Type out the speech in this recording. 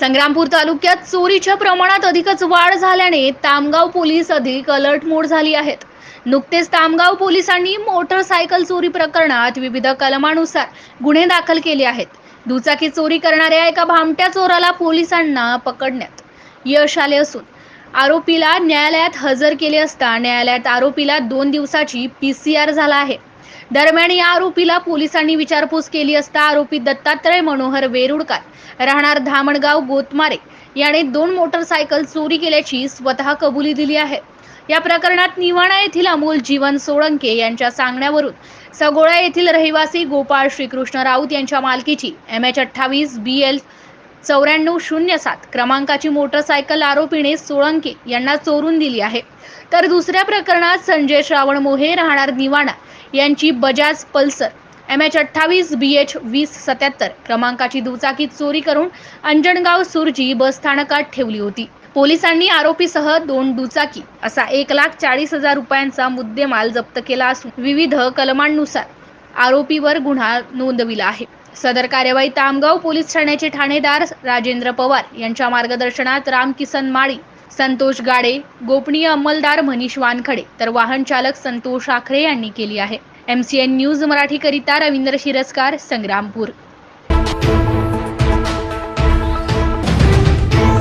संग्रामपूर तालुक्यात चोरीच्या प्रमाणात अधिकच वाढ झाल्याने तामगाव पोलीस अधिक अलर्ट मोड झाली आहेत. नुकतेच तामगाव पोलिसांनी मोटरसायकल चोरी प्रकरणात विविध कलमानुसार गुन्हे दाखल केले आहेत. दुचाकी चोरी करणाऱ्या एका भामट्या चोराला पोलिसांना पकडण्यात यश आले असून आरोपीला न्यायालयात हजर केले असता न्यायालयात आरोपीला दोन दिवसाची पी सी आर झाला आहे. दरम्यान या आरोपीला पोलिसांनी विचारपूस केली असता आरोपी दत्तात्रय मनोहर वेरुडकर राहणार धामणगाव गोतमारे याने दोन मोटरसायकल चोरी केल्याची स्वतः कबुली दिली आहे. या प्रकरणात निवाणा येथील अमोल जीवन सोळंके यांच्या सांगण्यावरून सगोळा येथील रहिवासी गोपाळ श्रीकृष्ण राऊत यांच्या मालकीची एम एच अठ्ठावीस बी एल चौऱ्याण्णव शून्य सात क्रमांकाची मोटरसायकल आरोपीने सोळंके यांना चोरून दिली आहे. तर दुसऱ्या प्रकरणात संजय श्रावण मोहे राहणार निवाणा यांची बजाज पल्सर एम एच अठ्ठावीस बी एच वीस सत्याहत्तर. क्रमांकाची दुचाकी चोरी करून अंजणगाव सुरजी बस स्थानकात ठेवली होती. पोलिसांनी आरोपीसह दोन दुचाकी असा एक लाख चाळीस हजार रुपयांचा मुद्देमाल जप्त केला असून विविध कलमांनुसार आरोपीवर गुन्हा नोंदविला आहे. सदर कार्यवाही तामगाव पोलीस ठाण्याचे ठाणेदार राजेंद्र पवार यांच्या मार्गदर्शनात रामकिसन माळी संतोष गाडे गोपनीय अंमलदार मनीष वानखडे तर वाहन चालक संतोष आखरे यांनी केली आहे. एम सी एन न्यूज मराठीकरिता रवींद्र शिरस्कार संग्रामपूर.